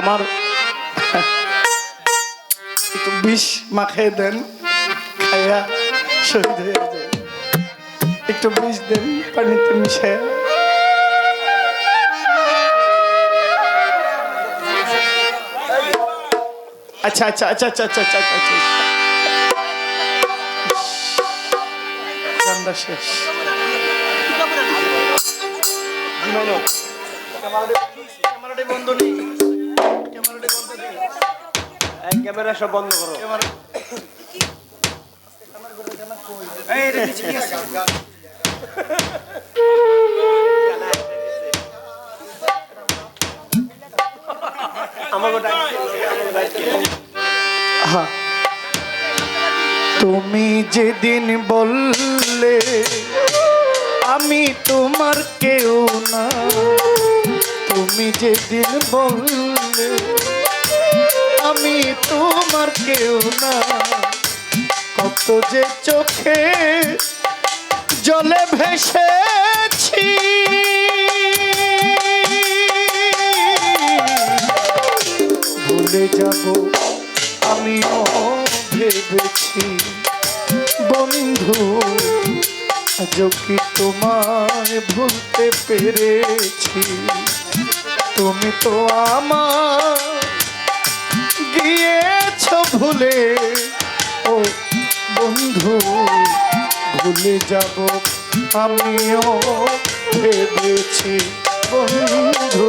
আমার একটু বিষ মাখিয়ে দেন, খাইয়া শহীদ হয়ে যায় একটু বিষ দেন, পানিতে মিশে আচ্ছা আচ্ছা আচ্ছা আচ্ছা আচ্ছা আচ্ছা আচ্ছা আচ্ছা। শেষ। ক্যামেরা সব বন্ধ করো। ক্যামেরা আমাকে ডাক। আহা। তুমি যেদিন বললে আমি তোমার কেউ না। তুমি যেদিন বললে আমি তোমার কেউ না। কত যে চোখে জলে ভেসেছি। ভুলে যাব আমিও ভেবেছি বন্ধু কি তোমায় ভুলতে পেরেছি? তুমি তো আমার গিয়েছ ভুলে ও বন্ধু ভুলে যাব আমিও ভেবেছি বন্ধু।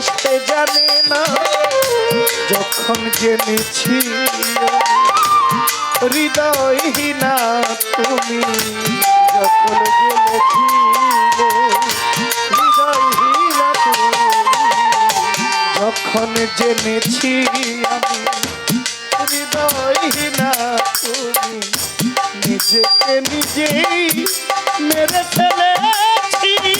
ভালোবাসতে জানে না। যখন জেনেছি, হৃদয়হীনা তুমি, যখন তুমি, যখন জেনেছি আমি, হৃদয়হীনা তুমি, নিজেকে নিজেই মেরে ফেলেছি।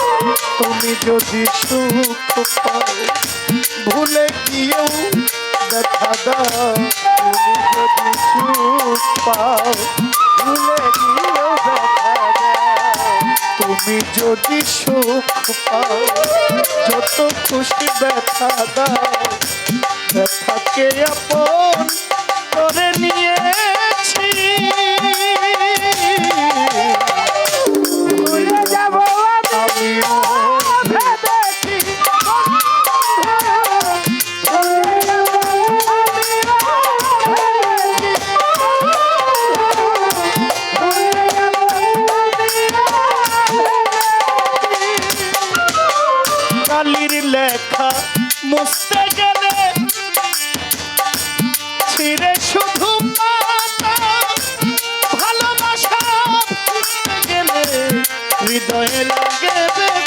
তুমি যদি সুখ পাও ভুলে গিয়েও দেখা দাও। তুমি যদি সুখ পাও, ভুলে গিয়েও দেখা দাও। তুমি যদি সুখ পাও, যত খুশি ব্যথা দাও। ব্যথাকে আপন করে নিয়েছি লেখা মুছতে গেলে ছিঁড়ে শুধু ভালোবাসা গেলে হৃদয়ে লাগে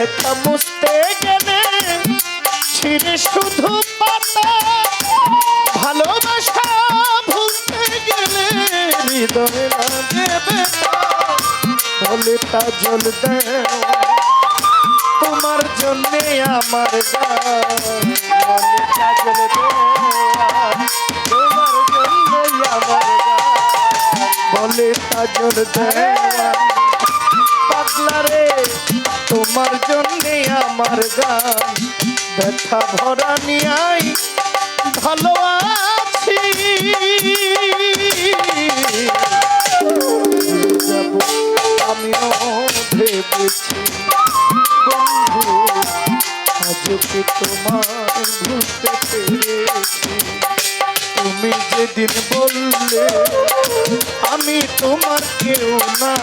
লেখা মুছতে গেলে শুধু পাতা। ভালোবাসা ভুলতে গেলে হৃদয় লাগে বলে তা জল তোমার জন্যে আমার তোমার আমার। বলে তাজর দেওয়া আমার গান। ব্যথা ভরা নিয়াই ভালো আছি। আমিও ভেবেছি। বন্ধু, আজকে তোমার ভুলতে পেরেছি। তুমি যেদিন বললে, আমি তোমার কেউ না।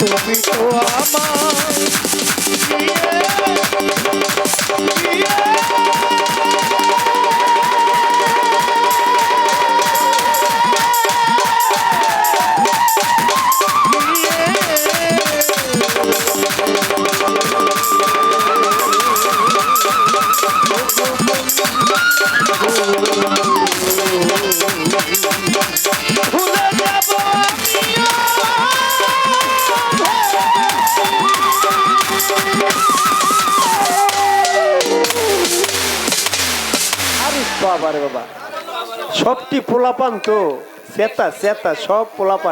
তুমি তো আমার বাবা বাবা। সবটি পোলাপান তো। সেতা সেতা সব পোলাপান।